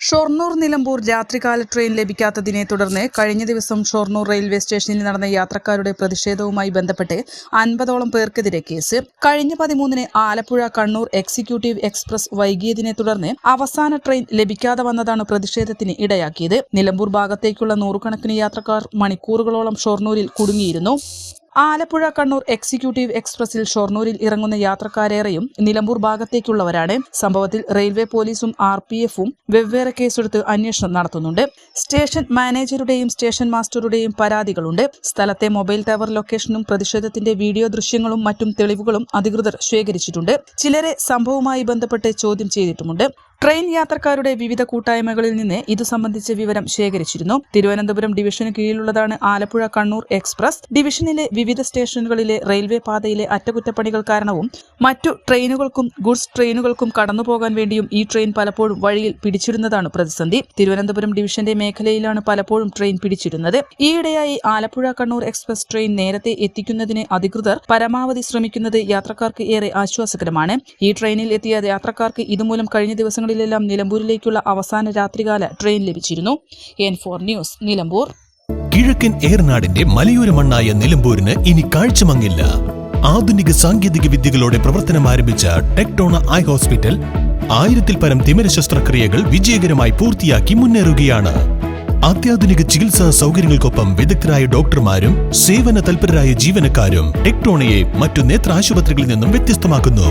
Shoranur Nilambur രാത്രികാല train ലഭിക്കാത്തതിനെ തുടർന്ന് കഴിഞ്ഞ ദിവസം ഷൊർണൂർ റെയിൽവേ സ്റ്റേഷനിൽ നടന്ന യാത്രക്കാരുടെ പ്രതിഷേധവുമായി ബന്ധപ്പെട്ട് അൻപതോളം പേർക്കെതിരെ കേസ്. കഴിഞ്ഞ പതിമൂന്നിന് ആലപ്പുഴ കണ്ണൂർ എക്സിക്യൂട്ടീവ് എക്സ്പ്രസ് വൈകിയതിനെ തുടർന്ന് അവസാന ട്രെയിൻ ലഭിക്കാതെ വന്നതാണ് പ്രതിഷേധത്തിന് ഇടയാക്കിയത്. നിലമ്പൂർ ഭാഗത്തേക്കുള്ള നൂറുകണക്കിന് യാത്രക്കാർ മണിക്കൂറുകളോളം ഷൊർണൂരിൽ കുടുങ്ങിയിരുന്നു. ആലപ്പുഴ കണ്ണൂർ എക്സിക്യൂട്ടീവ് എക്സ്പ്രസിൽ ഷൊർണൂരിൽ ഇറങ്ങുന്ന യാത്രക്കാരേറെയും നിലമ്പൂർ ഭാഗത്തേക്കുള്ളവരാണ്. സംഭവത്തിൽ റെയിൽവേ പോലീസും ആർ പി എഫും വെവ്വേറെ കേസെടുത്ത് അന്വേഷണം നടത്തുന്നുണ്ട്. സ്റ്റേഷൻ മാനേജരുടെയും സ്റ്റേഷൻ മാസ്റ്ററുടെയും പരാതികളുണ്ട്. സ്ഥലത്തെ മൊബൈൽ ടവർ ലൊക്കേഷനും പ്രതിഷേധത്തിന്റെ വീഡിയോ ദൃശ്യങ്ങളും മറ്റും തെളിവുകളും അധികൃതർ ശേഖരിച്ചിട്ടുണ്ട്. ചിലരെ സംഭവവുമായി ബന്ധപ്പെട്ട് ചോദ്യം ചെയ്തിട്ടുമുണ്ട്. ട്രെയിൻ യാത്രക്കാരുടെ വിവിധ കൂട്ടായ്മകളിൽ നിന്ന് ഇതു സംബന്ധിച്ച വിവരം ശേഖരിച്ചിരുന്നു. തിരുവനന്തപുരം ഡിവിഷന് കീഴിലുള്ളതാണ് ആലപ്പുഴ കണ്ണൂർ എക്സ്പ്രസ്. ഡിവിഷനിലെ വിവിധ സ്റ്റേഷനുകളിലെ റെയിൽവേ പാതയിലെ അറ്റകുറ്റപ്പണികൾ കാരണവും മറ്റു ട്രെയിനുകൾക്കും ഗുഡ്സ് ട്രെയിനുകൾക്കും കടന്നുപോകാൻ വേണ്ടിയും ഈ ട്രെയിൻ പലപ്പോഴും വഴിയിൽ പിടിച്ചിരുന്നതാണ് പ്രതിസന്ധി. തിരുവനന്തപുരം ഡിവിഷന്റെ മേഖലയിലാണ് പലപ്പോഴും ട്രെയിൻ പിടിച്ചിരുന്നത്. ഈയിടെയായി ആലപ്പുഴ കണ്ണൂർ എക്സ്പ്രസ് ട്രെയിൻ നേരത്തെ എത്തിക്കുന്നതിന് അധികൃതർ പരമാവധി ശ്രമിക്കുന്നത് യാത്രക്കാർക്ക് ഏറെ ആശ്വാസകരമാണ്. ഈ ട്രെയിനിൽ എത്തിയ യാത്രക്കാർക്ക് ഇതുമൂലം കഴിഞ്ഞ ദിവസങ്ങളിലെല്ലാം നിലമ്പൂരിലേക്കുള്ള അവസാന രാത്രികാല ട്രെയിൻ ലഭിച്ചിരുന്നു. N four news Nilambur. കിഴക്കൻ ഏർനാടിന്റെ മലയോര മണ്ണായ നിലമ്പൂരിന് ഇനി കാഴ്ചമങ്ങില്ല. ആധുനിക സാങ്കേതിക വിദ്യകളോടെ പ്രവർത്തനം ആരംഭിച്ച ടെക്ടോണ ഐ ഹോസ്പിറ്റൽ ആയിരത്തിൽ പരം തിമിര ശസ്ത്രക്രിയകൾ വിജയകരമായി പൂർത്തിയാക്കി മുന്നേറുകയാണ്. അത്യാധുനിക ചികിത്സാ സൗകര്യങ്ങൾക്കൊപ്പം വിദഗ്ധരായ ഡോക്ടർമാരും സേവന തൽപരരായ ജീവനക്കാരും ടെക്ടോണയെ മറ്റു നേത്ര ആശുപത്രികളിൽ നിന്നും വ്യത്യസ്തമാക്കുന്നു.